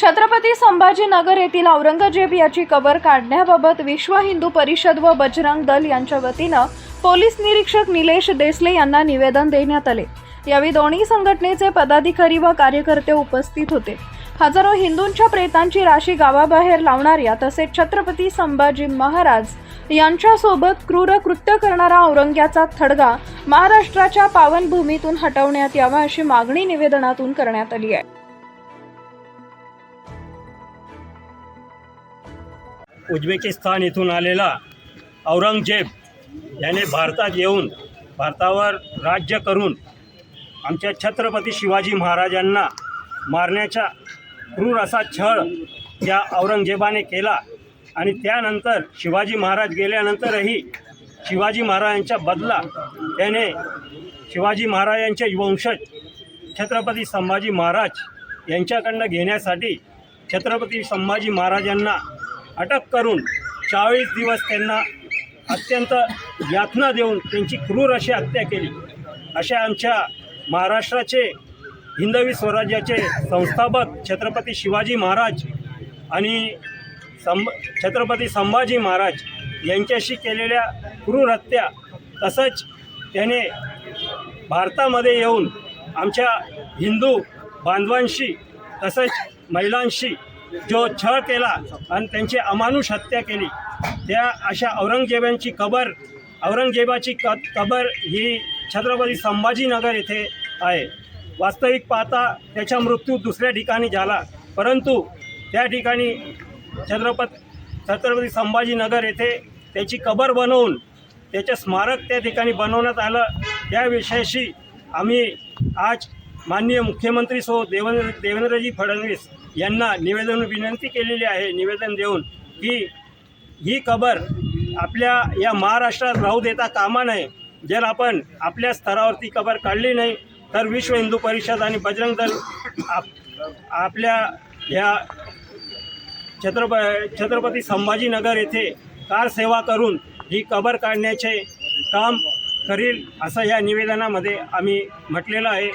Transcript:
छत्रपती संभाजीनगर येथील औरंगजेब याची कबर काढण्याबाबत विश्व हिंदू परिषद व बजरंग दल यांच्या वतीनं पोलीस निरीक्षक निलेश देसले यांना निवेदन देण्यात आले. यावेळी दोन्ही संघटनेचे पदाधिकारी व कार्यकर्ते उपस्थित होते. हजारो हिंदूंच्या प्रेतांची राशी गावाबाहेर लावणाऱ्या तसेच छत्रपती संभाजी महाराज यांच्यासोबत क्रूर कृत्य करणारा औरंग्याचा थडगा महाराष्ट्राच्या पावनभूमीतून हटवण्यात यावा अशी मागणी निवेदनातून करण्यात आली आहे. उझबेकिस्तान इथून आलेला औरंगजेब याने भारतात येऊन भारतावर राज्य करून आमच्या छत्रपती शिवाजी महाराजांना मारण्याचा क्रूर असा छळ या औरंगजेबाने केला. आणि त्यानंतर शिवाजी महाराज गेल्यानंतरही शिवाजी महाराजांचा बदला त्याने शिवाजी महाराजांचे वंशज छत्रपती संभाजी महाराज यांच्याकडनं घेण्यासाठी छत्रपती संभाजी महाराजांना अटक करून चाळीस दिवस त्यांना अत्यंत यातना देऊन त्यांची क्रूर अशी हत्या केली. अशा आमच्या महाराष्ट्राचे हिंदवी स्वराज्याचे संस्थापक छत्रपती शिवाजी महाराज आणि संभ छत्रपती संभाजी महाराज यांच्याशी केलेल्या क्रूर हत्या तसंच त्याने भारतामध्ये येऊन आमच्या हिंदू बांधवांशी तसंच महिलांशी जो छळ केला आणि त्यांची अमानुष हत्या केली त्या अशा औरंगजेबांची कबर औरंगजेबाची क कबर ही छत्रपती संभाजीनगर येथे आहे. वास्तविक पाहता त्याचा मृत्यू दुसऱ्या ठिकाणी झाला परंतु त्या ठिकाणी छत्रपत छत्रपती संभाजीनगर येथे त्याची कबर बनवून त्याचे स्मारक त्या ठिकाणी बनवण्यात आलं. त्याविषयीशी आम्ही आज माननीय मुख्यमंत्री सो देवेंद्र देवेंद्रजी फडणवीस यांना निवेदन विनंती केलेली आहे निवेदन देऊन की ही कबर आपल्या या महाराष्ट्रात राहू देता कामा नये. जर आपण आपल्या स्तरावरती कबर काढली नाही तर विश्व हिंदू परिषद आणि बजरंग दल आप आपल्या ह्या छत्रप छत्रपती संभाजीनगर येथे कार सेवा करून ही कबर काढण्याचे काम करील असं या निवेदनामध्ये आम्ही म्हटलेलं आहे.